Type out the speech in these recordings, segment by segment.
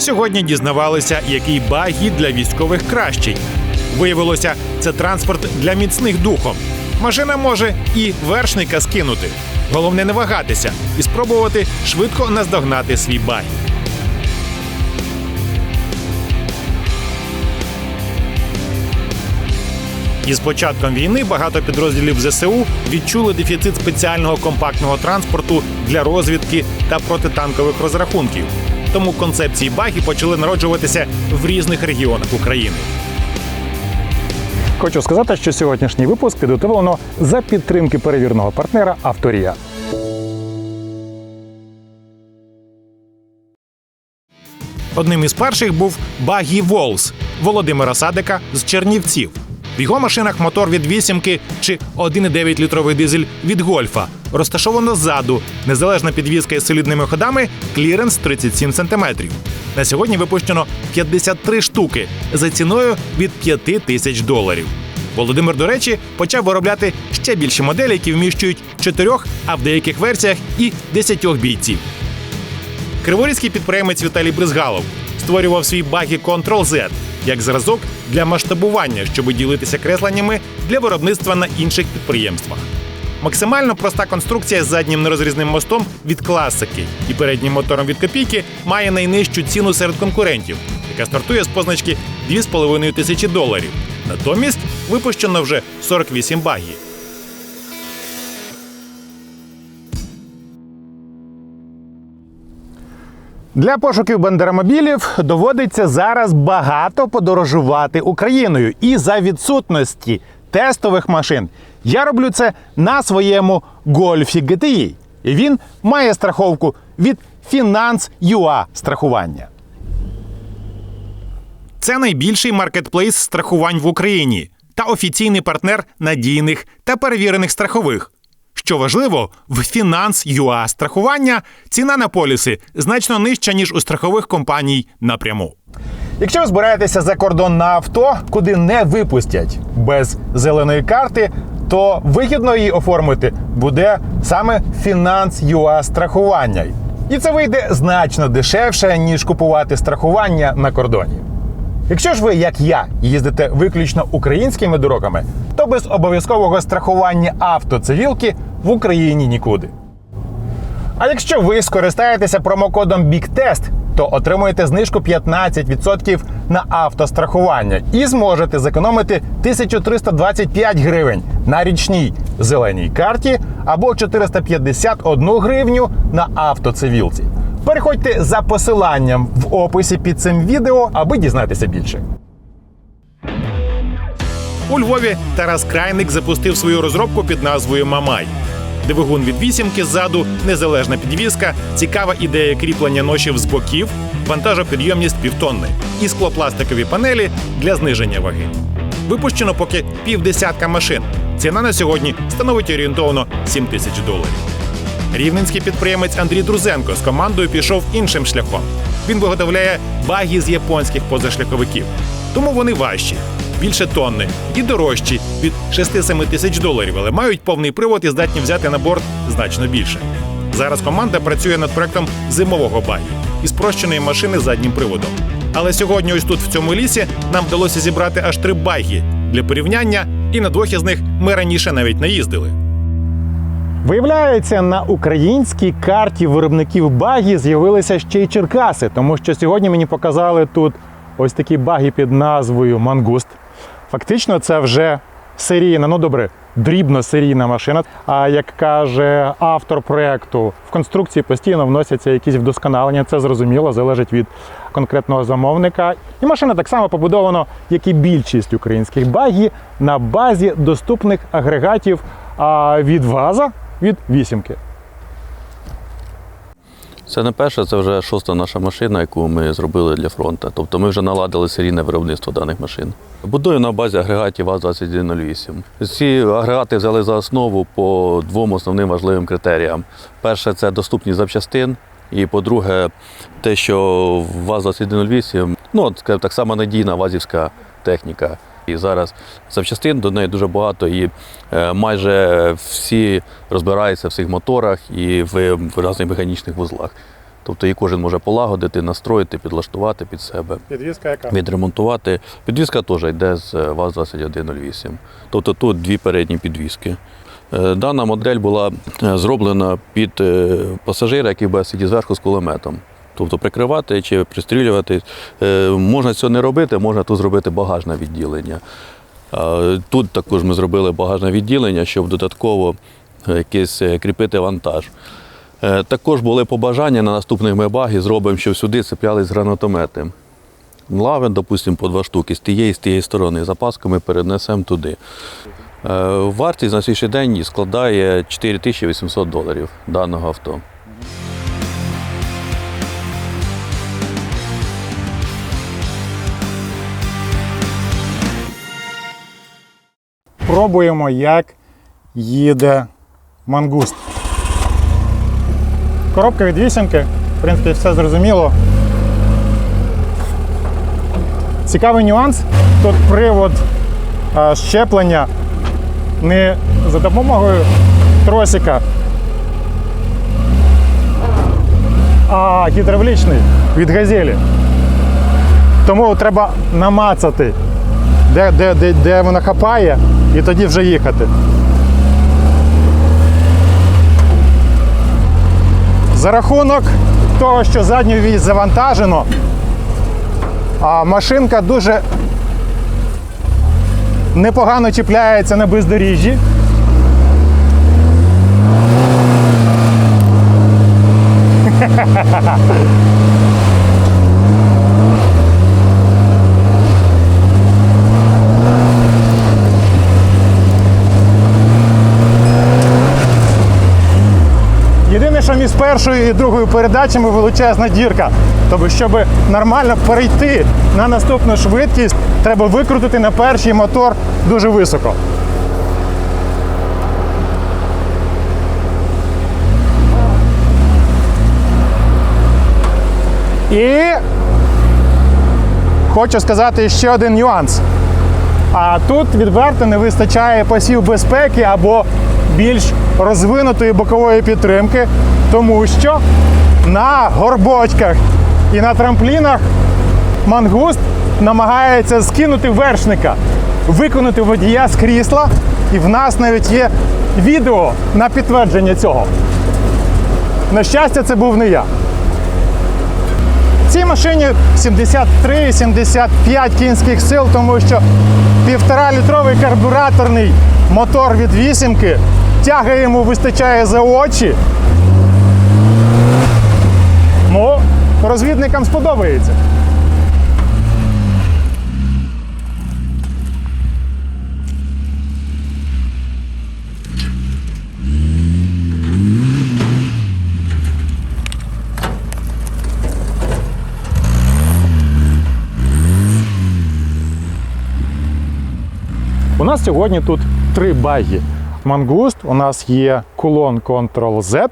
Сьогодні дізнавалися, який багі для військових кращий. Виявилося, це транспорт для міцних духом. Машина може і вершника скинути. Головне не вагатися і спробувати швидко наздогнати свій багі. Із початком війни багато підрозділів ЗСУ відчули дефіцит спеціального компактного транспорту для розвідки та протитанкових розрахунків. Тому концепції багі почали народжуватися в різних регіонах України. Хочу сказати, що сьогоднішній випуск підготовлено за підтримки перевірного партнера Авторія. Одним із перших був Багі Волс Володимира Садика з Чернівців. В його машинах мотор від вісімки чи 1,9 літровий дизель від гольфа. Розташовано ззаду, незалежна підвізка із солідними ходами, кліренс 37 см. На сьогодні випущено 53 штуки за ціною від 5 тисяч доларів. Володимир, до речі, почав виробляти ще більші моделі, які вміщують чотирьох, а в деяких версіях і десятьох бійців. Криворізький підприємець Віталій Бризгалов створював свій багі Control Z як зразок для масштабування, щоб ділитися кресленнями для виробництва на інших підприємствах. Максимально проста конструкція з заднім нерозрізним мостом від класики і переднім мотором від копійки має найнижчу ціну серед конкурентів, яка стартує з позначки 2,5 тисячі доларів. Натомість випущено вже 48 багі. Для пошуків бандеромобілів доводиться зараз багато подорожувати Україною. І за відсутності тестових машин я роблю це на своєму гольфі GTI. І він має страховку від Finance.ua страхування. Це найбільший маркетплейс страхувань в Україні та офіційний партнер надійних та перевірених страхових. Що важливо, в Finance.ua страхування ціна на поліси значно нижча, ніж у страхових компаній напряму. Якщо ви збираєтеся за кордон на авто, куди не випустять без зеленої карти, то вигідно її оформити буде саме Finance.ua страхування. І це вийде значно дешевше, ніж купувати страхування на кордоні. Якщо ж ви, як я, їздите виключно українськими дорогами, то без обов'язкового страхування автоцивілки в Україні нікуди. А якщо ви скористаєтеся промокодом BIGTEST, то отримуєте знижку 15% на автострахування і зможете зекономити 1325 гривень на річній зеленій карті або 451 гривню на автоцивілці. Переходьте за посиланням в описі під цим відео, аби дізнатися більше. У Львові Тарас Крайник запустив свою розробку під назвою Мамай. Двигун від вісімки ззаду, незалежна підвізка, цікава ідея кріплення ношів з боків, вантажопідйомність півтонни і склопластикові панелі для зниження ваги. Випущено поки півдесятка машин. Ціна на сьогодні становить орієнтовно 7 тисяч доларів. Рівненський підприємець Андрій Друзенко з командою пішов іншим шляхом. Він виготовляє баги з японських позашляховиків. Тому вони важчі, більше тонни і дорожчі від 6-7 тисяч доларів, але мають повний привод і здатні взяти на борт значно більше. Зараз команда працює над проектом зимового багі і спрощеної машини з заднім приводом. Але сьогодні, ось тут, в цьому лісі, нам вдалося зібрати аж три багі для порівняння, і на двох із них ми раніше навіть не їздили. Виявляється, на українській карті виробників багі з'явилися ще й Черкаси, тому що сьогодні мені показали тут ось такі баги під назвою Мангуст. Фактично, це вже серійна, ну добре, дрібно серійна машина. А як каже автор проекту, в конструкції постійно вносяться якісь вдосконалення. Це зрозуміло, залежить від конкретного замовника. І машина так само побудована, як і більшість українських багі, на базі доступних агрегатів від ВАЗа від вісімки. Це не перша, це вже шоста наша машина, яку ми зробили для фронту. Тобто ми вже наладили серійне виробництво даних машин. Будую на базі агрегатів ВАЗ-2108. Ці агрегати взяли за основу по двом основним важливим критеріям. Перше це доступність запчастин. І по-друге, те, що ВАЗ-2108, ну, так само надійна вазівська техніка. І зараз запчастин до неї дуже багато, і е, майже всі розбираються в цих моторах і в, різних механічних вузлах. Тобто її кожен може полагодити, настроїти, підлаштувати під себе. Підвізка яка? Відремонтувати. Підвізка теж йде з е, ВАЗ-2108. Тобто тут дві передні підвізки. Е, Дана модель була е, зроблена під пасажира, який буде сидіти зверху з кулеметом. Тобто прикривати чи пристрілювати. Е, Можна цього не робити, можна тут зробити багажне відділення. Тут також ми зробили багажне відділення, щоб додатково е, якийсь е, кріпити вантаж. Також були побажання на наступних мебагі, зробимо, щоб сюди цеплялись гранатомети. Лави, допустимо, по два штуки з тієї з тієї сторони. Запаску ми перенесемо туди. Вартість на сьогоднішній день складає 4800 доларів даного авто. Пробуємо, як їде мангуст. Коробка від вісімки, в принципі, все зрозуміло. Цікавий нюанс. Тут привод щеплення не за допомогою тросика, а гідравлічний від газелі. Тому треба намацати, де, де, де, де вона хапає, і тоді вже їхати. За рахунок того, що задню вісь завантажено, а машинка дуже непогано чіпляється на бездоріжжі. Першою і другою передачами величезна дірка. Тобто, щоб нормально перейти на наступну швидкість, треба викрутити на перший мотор дуже високо. І хочу сказати ще один нюанс. А тут відверто не вистачає пасів безпеки або більш розвинутої бокової підтримки, тому що на горбочках і на трамплінах мангуст намагається скинути вершника, виконати водія з крісла, і в нас навіть є відео на підтвердження цього. На щастя, це був не я. Цій машині 73-75 кінських сил, тому що півтора-літровий карбюраторний мотор від вісімки, тяги йому вистачає за очі. Ну, розвідникам сподобається. У нас сьогодні тут три баги. Мангуст, у нас є кулон Ctrl-Z,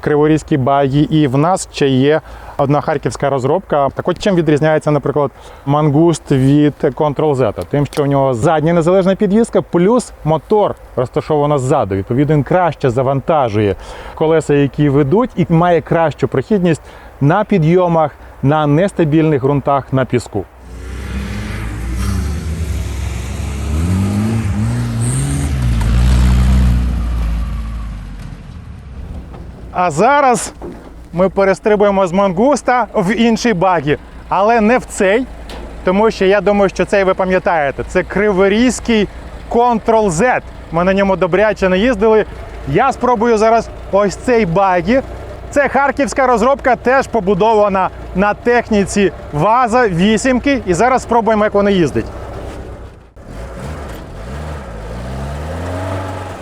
криворізькі баги, і в нас ще є одна харківська розробка. Так от чим відрізняється, наприклад, мангуст від Ctrl-Z? Тим, що у нього задня незалежна підвізка, плюс мотор розташовано ззаду. Відповідно, він краще завантажує колеса, які ведуть, і має кращу прохідність на підйомах, на нестабільних ґрунтах, на піску. А зараз ми перестрибуємо з мангуста в інший багі, але не в цей, тому що я думаю, що цей ви пам'ятаєте. Це криворізький Ctrl-Z. Ми на ньому добряче не їздили. Я спробую зараз ось цей багі. Це харківська розробка, теж побудована на техніці ВАЗа вісімки. І зараз спробуємо, як вона їздить.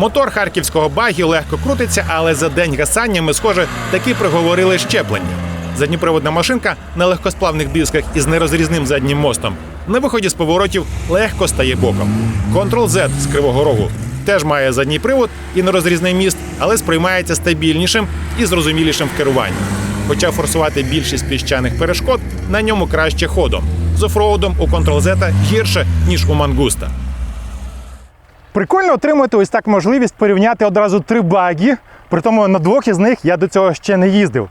Мотор харківського багі легко крутиться, але за день гасання ми, схоже, таки приговорили щеплення. Задніприводна машинка на легкосплавних дисках із нерозрізним заднім мостом. На виході з поворотів легко стає боком. Ctrl-Z з кривого рогу теж має задній привод і нерозрізний міст, але сприймається стабільнішим і зрозумілішим в керуванні. Хоча форсувати більшість піщаних перешкод на ньому краще ходом. З офроудом у Ctrl-Z гірше, ніж у мангуста. Прикольно отримати ось так можливість порівняти одразу три баги. При тому на двох із них я до цього ще не їздив.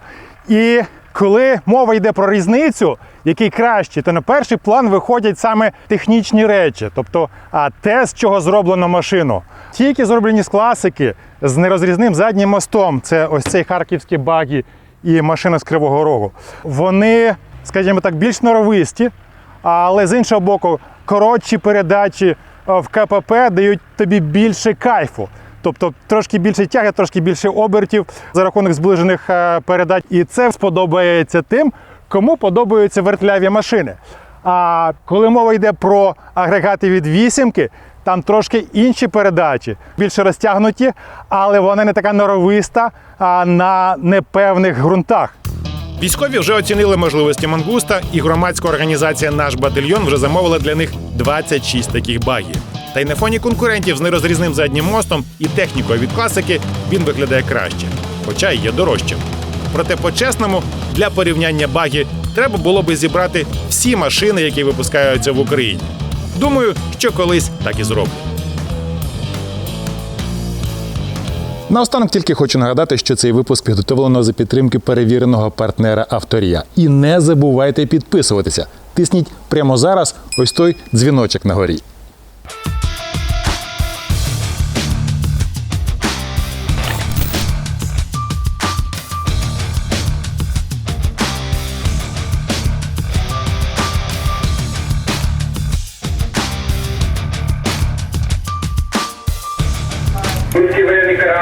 І Коли мова йде про різницю, який кращий, то на перший план виходять саме технічні речі, тобто а те, з чого зроблено машину. Ті, які зроблені з класики, з нерозрізним заднім мостом, це ось цей харківський багі і машина з Кривого Рогу. Вони, скажімо так, більш норовисті, але з іншого боку, коротші передачі в КПП дають тобі більше кайфу. Тобто трошки більше тяги, трошки більше обертів за рахунок зближених е, передач. І це сподобається тим, кому подобаються вертляві машини. А коли мова йде про агрегати від вісімки, там трошки інші передачі, більше розтягнуті, але вона не така норовиста а на непевних ґрунтах. Військові вже оцінили можливості мангуста, і громадська організація Наш батальйон вже замовила для них 26 таких багів. Та й на фоні конкурентів з нерозрізним заднім мостом і технікою від класики він виглядає краще, хоча й є дорожчим. Проте, по-чесному, для порівняння багі треба було би зібрати всі машини, які випускаються в Україні. Думаю, що колись так і зроблю. Наостанок тільки хочу нагадати, що цей випуск підготовлено за підтримки перевіреного партнера авторія. І не забувайте підписуватися. Тисніть прямо зараз ось той дзвіночок на горі.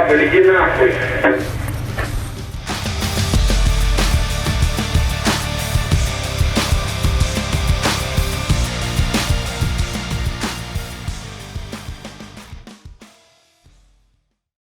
Hoffentlich die Nachricht.